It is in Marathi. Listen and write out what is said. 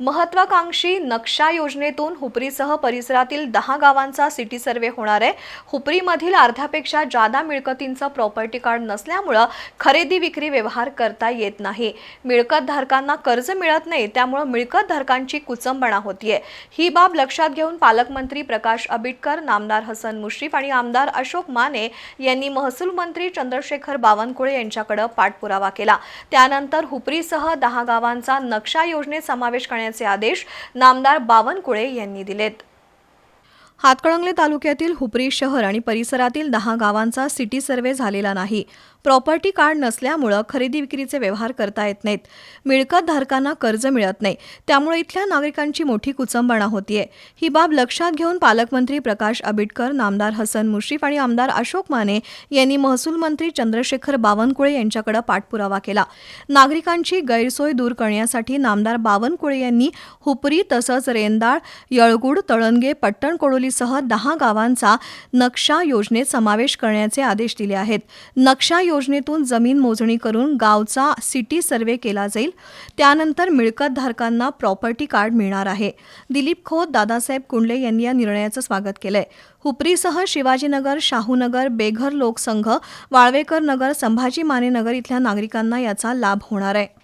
महत्वाकांक्षी नक्षा योजनेतून हुपरीसह परिसरातील दहा गावांचा सिटी सर्व्हे होणार आहे. हुपरीमधील अर्ध्यापेक्षा जादा मिळकतींचं प्रॉपर्टी कार्ड नसल्यामुळं खरेदी विक्री व्यवहार करता येत नाही. मिळकतधारकांना कर्ज मिळत नाही त्यामुळं मिळकतधारकांची कुचंबणा होतीये. ही बाब लक्षात घेऊन पालकमंत्री प्रकाश आबिटकर नामदार हसन मुश्रीफ आणि आमदार अशोक माने यांनी महसूल मंत्री चंद्रशेखर बावनकुळे यांच्याकडे पाठपुरावा केला. त्यानंतर हुपरीसह दहा गावांचा नक्षा योजनेत समावेश करण्यात करण्याचे आदेश नामदार बावनकुळे यांनी दिलेत. हातकणंगले तालुक्यातील हुपरी शहर आणि परिसरातील दहा गावांचा सिटी सर्व्हे झालेला नाही. प्रॉपर्टी कार्ड नसल्यामुळं खरेदी विक्रीचे व्यवहार करता येत नाहीत. मिळकत धारकांना कर्ज मिळत नाही. त्यामुळे इथल्या नागरिकांची मोठी कुचंबणा होतीये. ही बाब लक्षात घेऊन पालकमंत्री प्रकाश आबिटकर नामदार हसन मुश्रीफ आणि आमदार अशोक माने यांनी महसूल मंत्री चंद्रशेखर बावनकुळे यांच्याकडे पाठपुरावा केला. नागरिकांची गैरसोय दूर करण्यासाठी नामदार बावनकुळे यांनी हुपरी तसंच रेंदाळ यळगुड तळणगे पट्टण कोडोलीसह दहा गावांचा नक्षा योजनेत समावेश करण्याचे आदेश दिले आहेत. नक्षा योजनेतून जमीन मोजणी करून गावचा सिटी सर्व्हे केला जाईल. त्यानंतर मिळकतधारकांना प्रॉपर्टी कार्ड मिळणार आहे. दिलीप खोत दादासाहेब कुंडले यांनी या निर्णयाचं स्वागत केलंय. हुपरीसह शिवाजीनगर शाहूनगर बेघर लोकसंघ वाळवेकर नगर संभाजी मानेनगर इथल्या नागरिकांना याचा लाभ होणार आहे.